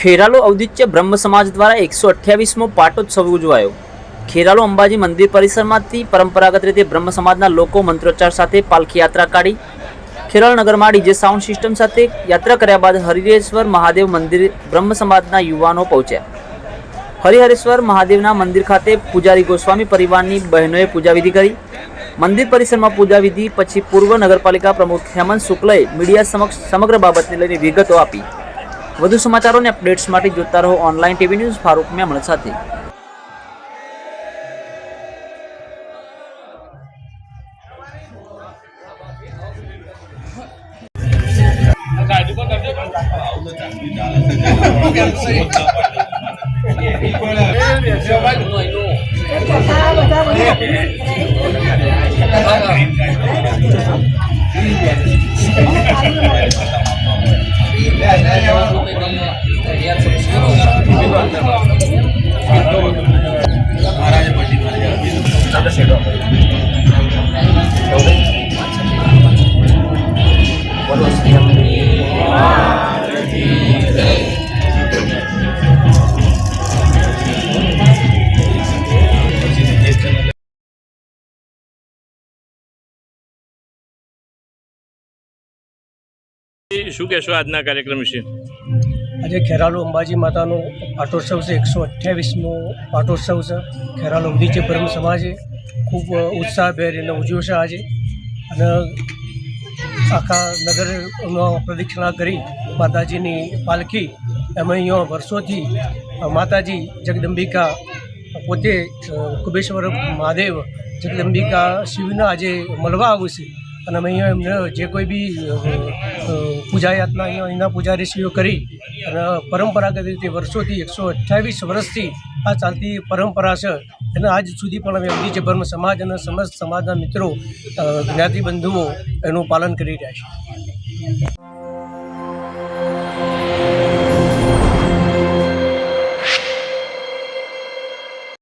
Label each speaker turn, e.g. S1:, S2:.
S1: ખેરાલુ ઔદિત્ય બ્રહ્મ સમાજ દ્વારા એકસો અઠ્યાવીસમો પાટોત્સવ ઉજવાયો. ખેરાલુ અંબાજી મંદિર પરિસરમાંથી પરંપરાગત રીતે બ્રહ્મ સમાજના લોકો મંત્રોચ્ચાર સાથે પાલખી યાત્રા કાઢી. ખેરાલ નગરમાં ડીજે સાઉન્ડ સિસ્ટમ સાથે યાત્રા કર્યા બાદ હરિહરેશ્વર મહાદેવ મંદિર બ્રહ્મ સમાજના યુવાનો પહોંચ્યા. હરિહરેશ્વર મહાદેવના મંદિર ખાતે પૂજારી ગોસ્વામી પરિવારની બહેનોએ પૂજાવિધિ કરી. મંદિર પરિસરમાં પૂજાવિધિ પછી પૂર્વ નગરપાલિકા પ્રમુખ હેમંત શુક્લએ મીડિયા સમક્ષ સમગ્ર બાબતને લઈને વિગતો આપી. વધુ સમાચારો અને અપડેટ્સ માટે જોતા રહો online TV news Farooq Memon સાથે
S2: શું કહેશો આજના કાર્યક્રમ વિશે?
S3: આજે ખેરાલુ અંબાજી માતાનો પાટોત્સવ છે, એકસો અઠ્યાવીસમો પાટોત્સવ છે. ખેરાલુ અંબીજી બ્રહ્મ સમાજે ખૂબ ઉત્સાહભેર એને ઉજવ્યો છે આજે. અને આખા નગરનો પ્રદક્ષિણા કરી માતાજીની પાલખી એમાં અહીંયા વર્ષોથી માતાજી જગદંબિકા પોતે કુબેશ્વર મહાદેવ જગદંબિકા શિવના આજે મળવા આવશે અને અમે અહીંયા એમને જે કોઈ બી પૂજા અહીંયા અહીંના પૂજારીશ્રીઓ કરી અને પરંપરાગત રીતે વર્ષોથી એકસો અઠ્યાવીસ વર્ષથી આ ચાલતી પરંપરા છે. અને આજ સુધી પણ અમે અમદી બ્રહ્મ સમાજ અને સમસ્ત સમાજના મિત્રો જ્ઞાતિ બંધુઓ એનું પાલન કરી રહ્યા છે